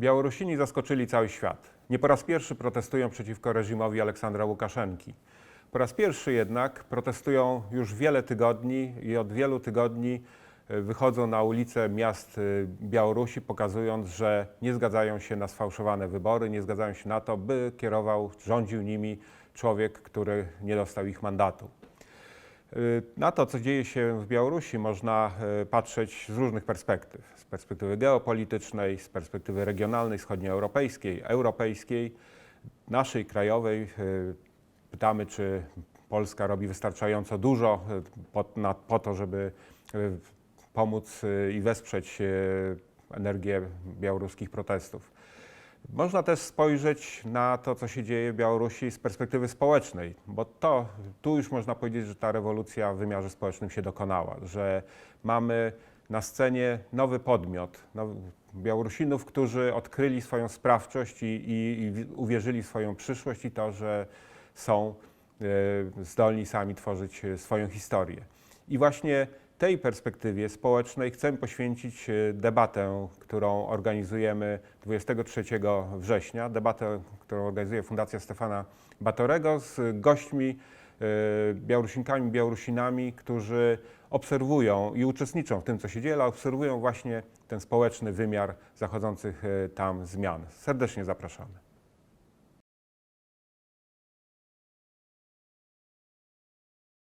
Białorusini zaskoczyli cały świat. Nie po raz pierwszy protestują przeciwko reżimowi Aleksandra Łukaszenki. Po raz pierwszy jednak protestują już wiele tygodni i od wielu tygodni e, wychodzą na ulice miast e, Białorusi, pokazując, że nie zgadzają się na sfałszowane wybory, nie zgadzają się na to, by kierował, rządził nimi człowiek, który nie dostał ich mandatu. Y, Na to, co dzieje się w Białorusi, można y, patrzeć z różnych perspektyw. Z perspektywy geopolitycznej, z perspektywy regionalnej, wschodnioeuropejskiej, europejskiej, naszej krajowej. Y, Pytamy, czy Polska robi wystarczająco dużo po, na, po to, żeby pomóc i wesprzeć energię białoruskich protestów. Można też spojrzeć na to, co się dzieje w Białorusi z perspektywy społecznej, bo to tu już można powiedzieć, że ta rewolucja w wymiarze społecznym się dokonała, że mamy na scenie nowy podmiot, nowy, Białorusinów, którzy odkryli swoją sprawczość i, i, i wi- uwierzyli w swoją przyszłość i to, że są e, zdolni sami tworzyć e, swoją historię. I właśnie tej perspektywie społecznej chcemy poświęcić e, debatę, którą organizujemy 23 września, debatę, którą organizuje Fundacja Stefana Batorego z gośćmi, e, Białorusinkami, Białorusinami, którzy obserwują i uczestniczą w tym, co się dzieje, ale obserwują właśnie ten społeczny wymiar zachodzących e, tam zmian. Serdecznie zapraszamy.